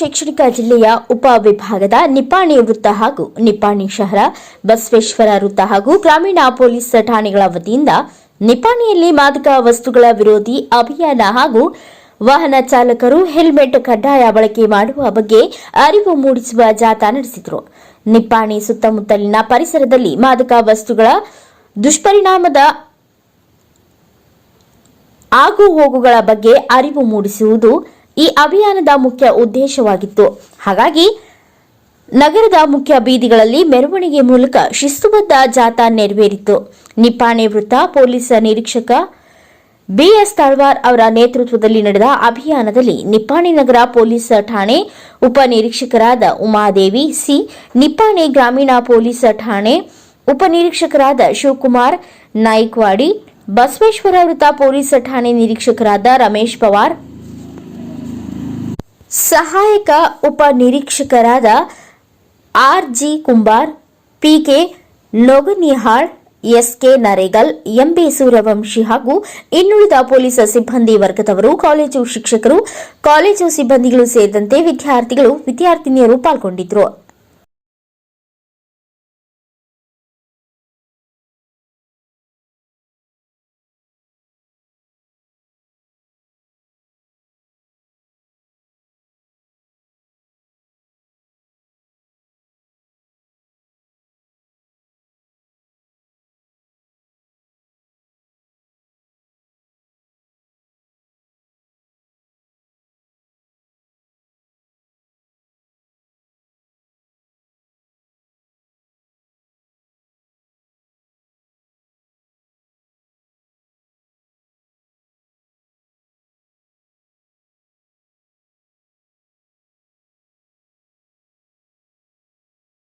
ಶೈಕ್ಷಣಿಕ ಜಿಲ್ಲೆಯ ಉಪ ವಿಭಾಗದ ವೃತ್ತ ಹಾಗೂ ನಿಪ್ಪಾಣಿ ಶಹರ, ಬಸವೇಶ್ವರ ವೃತ್ತ ಹಾಗೂ ಗ್ರಾಮೀಣ ಪೊಲೀಸ್ ಠಾಣೆಗಳ ವತಿಯಿಂದ ನಿಪ್ಪಾಣಿಯಲ್ಲಿ ಮಾದಕ ವಸ್ತುಗಳ ವಿರೋಧಿ ಅಭಿಯಾನ ಹಾಗೂ ವಾಹನ ಚಾಲಕರು ಹೆಲ್ಮೆಟ್ ಕಡ್ಡಾಯ ಬಳಕೆ ಮಾಡುವ ಬಗ್ಗೆ ಅರಿವು ಮೂಡಿಸುವ ಜಾಥಾ ನಡೆಸಿದರು. ನಿಪ್ಪಾಣಿ ಸುತ್ತಮುತ್ತಲಿನ ಪರಿಸರದಲ್ಲಿ ಮಾದಕ ವಸ್ತುಗಳ ದುಷ್ಪರಿಣಾಮದ ಆಗು ಹೋಗುಗಳ ಬಗ್ಗೆ ಅರಿವು ಮೂಡಿಸುವುದು ಈ ಅಭಿಯಾನದ ಮುಖ್ಯ ಉದ್ದೇಶವಾಗಿತ್ತು. ಹಾಗಾಗಿ ನಗರದ ಮುಖ್ಯ ಬೀದಿಗಳಲ್ಲಿ ಮೆರವಣಿಗೆ ಮೂಲಕ ಶಿಸ್ತುಬದ್ಧ ಜಾಥಾ ನೆರವೇರಿತು. ನಿಪ್ಪಾಣೆ ವೃತ್ತ ಪೊಲೀಸ್ ನಿರೀಕ್ಷಕ ಬಿಎಸ್ ತಳ್ವಾರ್ ಅವರ ನೇತೃತ್ವದಲ್ಲಿ ನಡೆದ ಅಭಿಯಾನದಲ್ಲಿ ನಿಪ್ಪಾಣಿ ನಗರ ಪೊಲೀಸ್ ಠಾಣೆ ಉಪನಿರೀಕ್ಷಕರಾದ ಉಮಾದೇವಿ ಸಿ, ನಿಪ್ಪಾಣಿ ಗ್ರಾಮೀಣ ಪೊಲೀಸ್ ಠಾಣೆ ಉಪನಿರೀಕ್ಷಕರಾದ ಶಿವಕುಮಾರ್ ನಾಯ್ಕವಾಡಿ, ಬಸವೇಶ್ವರ ವೃತ್ತ ಪೊಲೀಸ್ ಠಾಣೆ ನಿರೀಕ್ಷಕರಾದ ರಮೇಶ್ ಪವಾರ್ ಸಹಾಯಕ ಉಪ ನಿರೀಕ್ಷಕರಾದ R G Kumbar, P PK Noganihal SK Naregal MB Suryavanshi ಹಾಗೂ ಇನ್ನುಳಿದ ಪೊಲೀಸ್ ಸಿಬ್ಬಂದಿ ವರ್ಗದವರು, ಕಾಲೇಜು ಶಿಕ್ಷಕರು, ಕಾಲೇಜು ಸಿಬ್ಬಂದಿಗಳು ಸೇರಿದಂತೆ ವಿದ್ಯಾರ್ಥಿಗಳು, ವಿದ್ಯಾರ್ಥಿನಿಯರು ಪಾಲ್ಗೊಂಡಿದ್ದರು.